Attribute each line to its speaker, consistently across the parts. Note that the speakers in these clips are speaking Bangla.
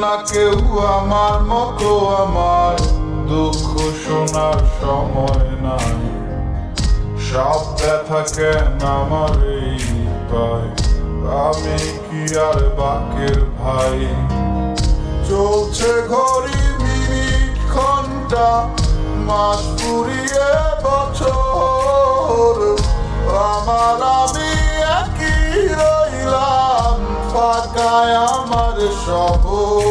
Speaker 1: না কেউ আমার মতো, আমার দুঃখ শোনার সময় নাই। সব ব্যথা কেন আমার এই আমি কি আর বাকের ভাই? চলছে ঘড়ি, মিনিট, ঘণ্টা, মাস পুরিয়ে বছর। আমার trouble.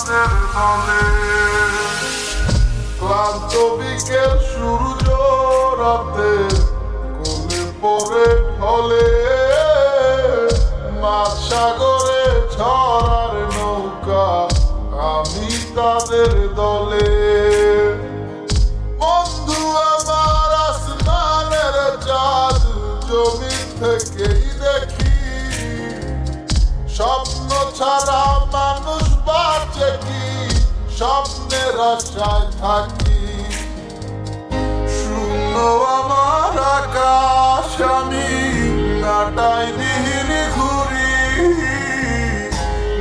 Speaker 1: চাঁদের ধানে ক্লান্ত বিকেল সূর্য রাতে কোলে পরে ঢলে মাছ সাগরে ছড়ার নৌকা আমি তাদের দলে বন্ধু আমার আসমানের চাঁদ জমি থেকেই দেখি স্বপ্ন ছাড়া আশায় থাকি শূন্য আমার আকাশ আমি কাটাই দিন ঘুরি।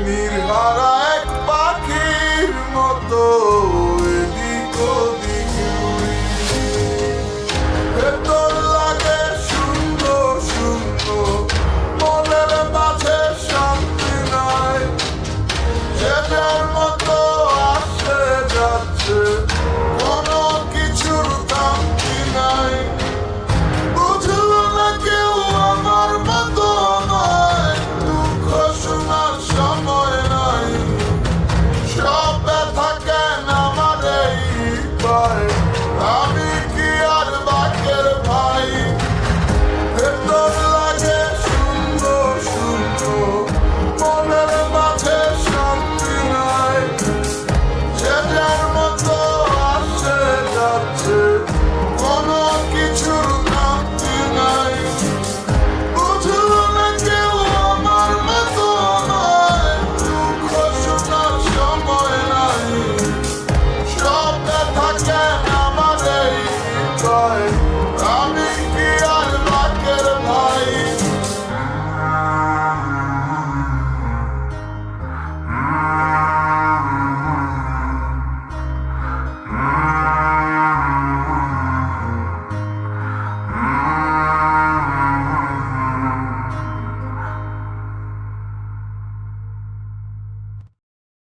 Speaker 1: নির্হারা এক পাখির মতো।